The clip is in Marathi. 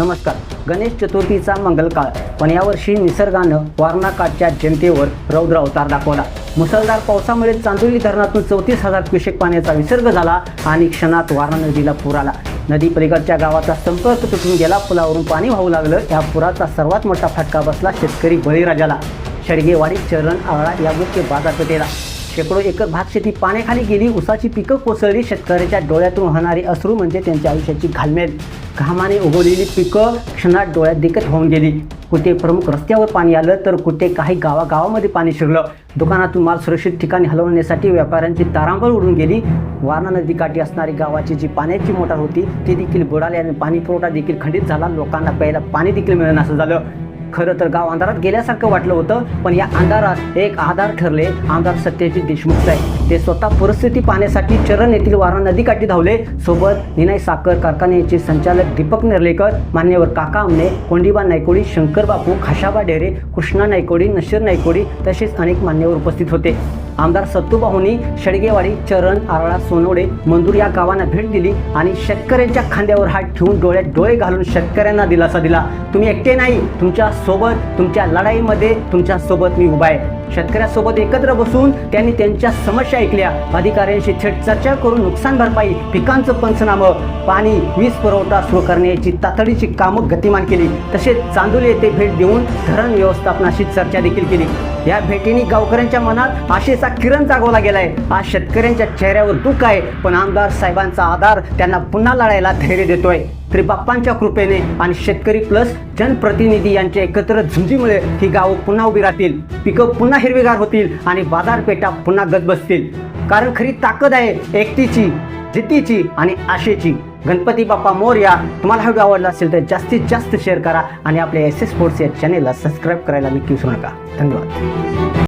नमस्कार. गणेश चतुर्थीचा मंगल काळ पण यावर्षी निसर्गानं वारणाकाठच्या जनतेवर रौद्र अवतार दाखवला. मुसळधार पावसामुळे चांदोली धरणातून चौतीस हजार क्युसेक पाण्याचा विसर्ग झाला आणि क्षणात वारणा नदीला पूर आला. नदी पलीकडच्या गावाचा संपर्क तुटून गेला. पुलावरून पाणी वाहू लागलं. या पुराचा सर्वात मोठा फटका बसला शेतकरी बळीराजाला. शेडगेवाडी चरण आळा या मुख्य बाजारपेठेला. शेकडो एकर भातशेती पाण्याखाली गेली उसाची पिकं कोसळली शेतकऱ्याच्या डोळ्यातून होणारे अश्रू म्हणजे त्यांच्या आयुष्याची घालमेल. घामाने उगवलेली पिकं क्षणात डोळ्यात दिकत होऊन गेली. कुठे प्रमुख रस्त्यावर पाणी आलं तर कुठे काही गावागावामध्ये पाणी शिरलं. दुकानातून माल सुरक्षित ठिकाणी हलवण्यासाठी व्यापाऱ्यांची तारांबळ उडून गेली. वारणा नदीकाठी असणारी गावाची जी पाण्याची मोटार होती ती देखील बुडाल्याने पाणी पुरवठा देखील खंडित झाला. लोकांना प्यायला पाणी देखील मिळेनासं झालं. खरं तर गाव अंधारात गेल्यासारखं वाटलं होतं पण या अंधारात एक आधार ठरले. आमदार सत्यजित देशमुख साहेब. ते स्वतः परिस्थिती पाहण्यासाठी चरण येथील वारा नदीकाठी धावले. सोबत निनाय साखर कारखान्याचे संचालक दीपक नेर्लेकर मान्यवर काका आमने कोंडीबा नायकोडी शंकर बापू खाशाबा डेरे कृष्णा नायकोडी नशीर नायकोडी तसेच अनेक मान्यवर उपस्थित होते. आमदार सत्तूबाहूंनी शेडगेवाडी चरण आरळा सोनवडे मंदूर या गावांना भेट दिली आणि शेतकऱ्यांच्या खांद्यावर हात ठेवून डोळ्यात डोळे घालून शेतकऱ्यांना दिलासा दिला. तुम्ही एकटे नाही तुमच्यासोबत तुमच्या लढाईमध्ये तुमच्यासोबत मी उभा आहे. शेतकऱ्यासोबत एकत्र बसून त्यांनी त्यांच्या समस्या ऐकल्या. अधिकाऱ्यांशी थेट चर्चा करून नुकसान भरपाई पिकांचं पंचनामं पाणी वीज पुरवठा सुरू करण्याची तातडीची कामं गतिमान केली. तसेच चांदोली येथे भेट देऊन धरण व्यवस्थापनाशी चर्चा देखील केली. या भेटीने गावकऱ्यांच्या मनात आशेचा किरण जागवला गेलाय. आज शेतकऱ्यांच्या चेहऱ्यावर दुःख आहे पण आमदार साहेबांचा आधार त्यांना पुन्हा लढायला धैर्य देतोय. तरी बाप्पांच्या कृपेने आणि शेतकरी प्लस जनप्रतिनिधी यांच्या एकत्र झुंजीमुळे ही गावं पुन्हा उभी राहतील. पिकं पुन्हा हिरवीगार होतील आणि बाजारपेठा पुन्हा गजबजतील. कारण खरी ताकद आहे एकटीची जितीची आणि आशेची. गणपती बाप्पा मोरया तुम्हाला हा व्हिडिओ आवडला असेल तर जास्तीत जास्त शेअर करा आणि आपल्या एस एस स्पोर्ट्स या चॅनेलला सबस्क्राईब करायला नक्की विसरू नका. धन्यवाद.